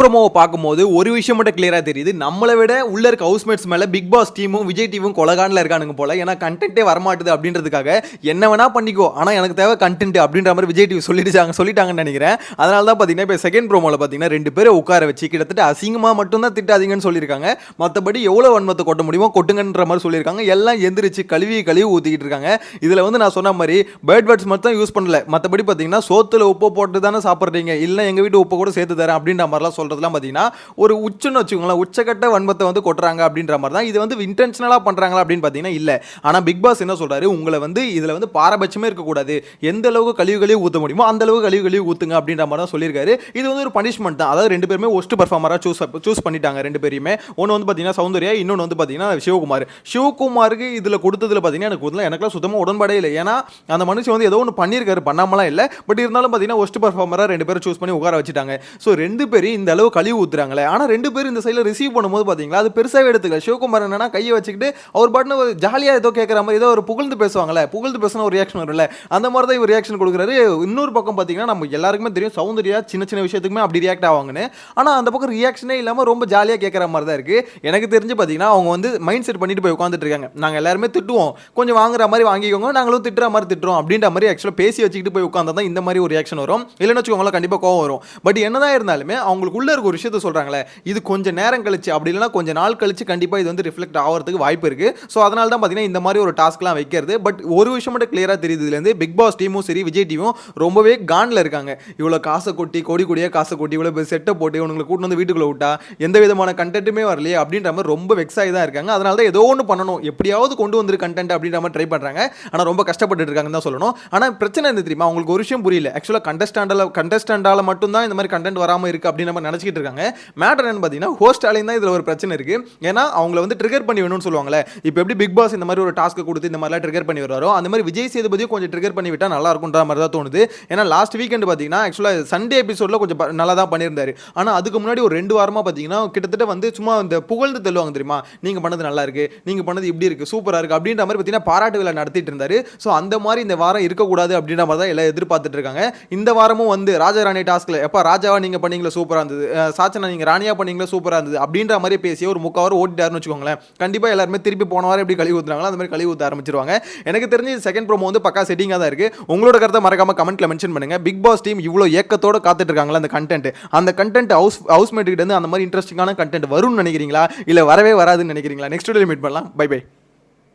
ப்ரோமோவை பார்க்கும்போது ஒரு விஷயம் மட்டும் கிளியராக தெரியுது. நம்மளை விட உள்ள இருக்க ஹவுஸ்மேட்ஸ் மேலே பிக் பாஸ் டீமும் விஜய் டீமும் கொலகானில் இருக்கானுங்க போல. ஏன்னா கண்டென்ட்டே வரமாட்டுது அப்படின்றதுக்காக என்ன வேணா பண்ணிக்கோ. ஆனால் எனக்கு தேவை கண்டென்ட் அப்படின்ற மாதிரி விஜய் டிவி சொல்லிடுச்சாங்க சொல்லிட்டாங்கன்னு நினைக்கிறேன். அதனால தான் பார்த்தீங்கன்னா இப்போ செகண்ட் ப்ரோமோல பார்த்தீங்கன்னா ரெண்டு பேரும் உட்கார வச்சு கிட்டத்தட்ட அசிங்கமாக மட்டும்தான் திட்டாதீங்கன்னு சொல்லியிருக்காங்க. மற்றபடி எவ்வளோ வன்மத்தை கொட்ட முடியுமோ கொட்டுங்கன்ற மாதிரி சொல்லியிருக்காங்க. எல்லாம் எந்திரிச்சு கழுவி கழுவி ஊற்றிக்கிட்டு இருக்காங்க. இதில் வந்து நான் சொன்ன மாதிரி பேர்ட் வேர்ட்ஸ் மட்டும் யூஸ் பண்ணல. மற்றபடி பார்த்தீங்கன்னா சோத்தில் உப்பு போட்டு தானே சாப்பிட்றீங்க. இல்லை எங்கள் வீட்டு உப்பு கூட சேர்த்து தரேன் அப்படின்ற மாதிரிலாம் சொல்கிறதுலாம் பார்த்தீங்கன்னா ஒரு உச்சுன்னு வச்சுக்கோங்களேன் உச்சக்கட்ட வன்மத்தை வந்து கொட்டுறாங்க அப்படின்ற மாதிரி தான் இது வந்து இன்டென்ஷனலாக பண்ணுறாங்களா அப்படின்னு பார்த்தீங்கன்னா இல்லை. ஆனால் பிக் பாஸ் என்ன சொல்கிறாரு உங்களை வந்து இதில் வந்து பாரபட்சமே இருக்கக்கூடாது. எந்த அளவுக்கு கழிவு கழிவு ஊற்ற முடியுமோ அந்த அளவுக்கு கழிவு கழிவு ஊற்றுங்க அப்படின்ற மாதிரி தான் சொல்லியிருக்காரு. இது வந்து ஒரு பனிஷ்மெண்ட் தான். அதாவது ரெண்டு பேருமே ஒஸ்ட் பர்ஃபார்மராக சூஸ் சூஸ் பண்ணிட்டாங்க ரெண்டு பேரையுமே. ஒன்று வந்து பார்த்தீங்கன்னா சௌந்தர்யா இன்னொன்று வந்து பார்த்தீங்கன்னா சிவகுமார். சிவகுமாருக்கு இதில் கொடுத்ததுல பார்த்தீங்கன்னா எனக்கு முதல்ல எனக்குலாம் சுத்தமாக உடன்பாடே இல்லை. ஏன்னா அந்த மனுஷன் வந்து ஏதோ ஒன்று பண்ணியிருக்காரு. பண்ணாமலாம் இல்லை. பட் இருந்தாலும் பார்த்தீங்கன்னா ஒஸ்ட் பர்ஃபார்மராக ரெண்டு பேரும் சூஸ் பண்ணி உட்கார வச்சுட்டாங்க. ஸோ ரெண்டு பேரும் இந்த அளவு கழிவு ஊத்துறாங்களே. ஆனால் ரெண்டு பேரும் இந்த சைடில் ரிசீவ் பண்ணும்போது பார்த்தீங்களா அது பெருசாகவே எடுத்துக்கல. சிவகுமார் என்னன்னா கையை வச்சுக்கிட்டு அவர் பாட்டுன்னு ஒரு ஜாலியாக ஏதோ கேட்குற மாதிரி ஏதோ ஒரு புகழ்ந்து பேசுவாங்கல்ல புகழ்ந்து பேசின ஒரு ரியாக்ஷன் வரும்ல. அந்த மாதிரி தான் இவர் ரியாக்ஷன் கொடுக்குறாரு. இன்னொரு பக்கம் பார்த்தீங்கன்னா நம்ம எல்லாருக்குமே தெரியும் சௌந்தர்யா சின்ன சின்ன விஷயத்துக்குமே அப்படி ரியாக்ட் ஆவாங்கன்னு. ஆனால் அந்த பக்கம் ரியாக்ஷனே இல்லாமல் ரொம்ப ஜாலியாக கேட்குற மாதிரி தான் இருக்குது எனக்கு தெரிஞ்சு பார்த்தீங்கன்னா அவங்க வந்து மைண்ட் செட் பண்ணிட்டு போய் உட்காந்துட்டு இருக்காங்க. நாங்கள் எல்லாருமே திட்டுவோம். கொஞ்சம் வாங்குற மாதிரி வாங்கிக்கோங்க நாங்களும் திட்டுற மாதிரி திட்டுறோம் அப்படின்ற மாதிரி ஆக்சுவலாக பேசி வச்சுக்கிட்டு போய் உட்காந்தா தான் இந்த மாதிரி ஒரு ரியாக்ஷன் வரும். இல்லைன்னு வச்சுக்கோங்களேன் கண்டிப்பாக கோவம் வரும். பட் என்னதான் இருந்தாலுமே அவங்களுக்குள்ள இருக்க ஒரு விஷயத்த சொல்கிறாங்களே இது கொஞ்சம் நேரம் கழிச்சு அப்படி இல்லைன்னா கொஞ்சம் நாள் கழிச்சு கண்டிப்பாக இது வந்து ரிஃப்ளெக்ட் ஆகிறதுக்கு வாய்ப்பு இருக்குது ஸோ அதனால தான் பார்த்தீங்கன்னா இந்த மாதிரி ஒரு டாஸ்க்லாம் வைக்கிறது. பட் ஒரு விஷயம் மட்டும் கிளியராக தெரியுது இதுலேருந்து பிக் பாஸ் டீமும் சரி விஜய் டீமும் ரொம்பவே கான்ல இருக்காங்க. இவ்வளோ காசை கொட்டி கோடி கோடியாக காசை கொட்டி இவ்வளோ செட்டை போட்டு இவங்களை கூட்டு வந்து வீட்டுக்குள்ளே விட்டா எந்த விதமான கண்டென்ட்டுமே வரலையே அப்படின்ற மாதிரி ரொம்ப வெக்ஸ் ஆகி தான் இருக்காங்க. அதனால தான் ஏதோ ஒன்று பண்ணணும். எப்படியாவது கொண்டு வந்துரு கண்டென்ட் அப்படின்ற மாதிரி ட்ரை பண்ணுறாங்க ஆனால் ரொம்ப கஷ்டப்பட்டு இருக்காங்கன்னு தான் சொல்லணும். ஆனால் பிரச்சனை என்ன தெரியுமா? அவங்களுக்கு ஒரு விஷயம் புரியல. ஆக்சுவலாக கண்டஸ்டாண்டில் கண்டஸ்டாண்டால மட்டும் தான் இந்த மாதிரி கண்டென்ட் வராமல் இருக்குது அப்படின்னு நம்ம நினச்சிக்கிட்டு இருக்காங்க. மேட்டர் என்னன்னு பார்த்தீங்கன்னா ஹோஸ்டாலையும் தான் இதில் ஒரு பிரச்சனை இருக்குது ஏன்னா அவங்கள வந்து ட்ரிகர் பண்ணி வேணும்னு சொல்லுவாங்களே இப்போ எப்படி பிக் பாஸ் இந்த மாதிரி ஒரு டாஸ்க்கு கொடுத்து இந்த மாதிரிலாம் ட்ரிகர் பண்ணி வர்றாரோ அந்த மாதிரி விஜய் சேதுபதியும் கொஞ்சம் ட்ரிகர் பண்ணி விட்டால் நல்லா இருக்கும்ன்ற மாதிரி தான் தோணுது. ஏன்னா லாஸ்ட் வீக்கெண்ட் பார்த்தீங்கன்னா ஆக்சுவலாக சண்டே எபிசோடில் கொஞ்சம் நல்லா தான் பண்ணியிருந்தாரு. ஆனால் அதுக்கு முன்னாடி ஒரு ரெண்டு வாரமாக பார்த்தீங்கன்னா கிட்டத்தட்ட வந்து சும்மா இந்த புகழ்ந்து தள்ளுவாங்க தெரியுமா? நீங்கள் பண்ணது நல்லா இருக்கு நீங்கள் பண்ணது இப்படி இருக்குது சூப்பராக இருக்குது அப்படின்ற மாதிரி பார்த்தீங்கன்னா பாராட்டு விழா நடத்திட்டு இருந்தார். ஸோ அந்த மாதிரி இந்த வாரம் இருக்கக்கூடாது அப்படின்ற மாதிரி தான் எல்லாம் எதிர்பார்த்துட்டு இருக்காங்க. இந்த வாரமும் வந்து ராஜாராணி டாஸ்கில் எப்போ ராஜாவா நீங்கள் பண்ணீங்களா சூப்பராக இருந்தது. சாச்சனா நீங்கள் ராணியா பண்ணீங்களா? சூப்பராக இருந்தது. அப்படின்ற மாதிரி பேசி ஒரு முக்கால் வாரம் ஓட்டிட்டாருன்னு வச்சுக்கோங்களேன். கண்டிப்பாக எல்லாருமே திருப்பி போன வாரம் எப்படி கழிவு ஊற்றுறாங்களோ அந்த மாதிரி கழுவி ஊற்ற ஆரம்பிச்சிருவாங்க. எனக்கு தெரிஞ்சு செகண்ட் ப்ரோமோ வந்து பக்கா செட்டிங்காக தான் இருக்குது உங்களோட கருத்தை மறக்காமல் கமெண்ட்டில் மென்ஷன் பண்ணுங்க. பிக் பாஸ் டீம் இவ்வளோ ஏக்கத்தோட காத்துட்டு இருக்காங்களா அந்த கண்டென்ட் அந்த கண்டென்ட் ஹவுஸ் ஹவுஸ்மேட் அந்த மாதிரி இன்ட்ரெஸ்டிங்கான கண்டென்ட் வரும்னு நினைக்கிறீங்களா? இல்லை வரவே வராதுன்னு நினைக்கிறீங்களா? நெக்ஸ்ட் வீடியோ மீட் பண்ணலாம். Bye bye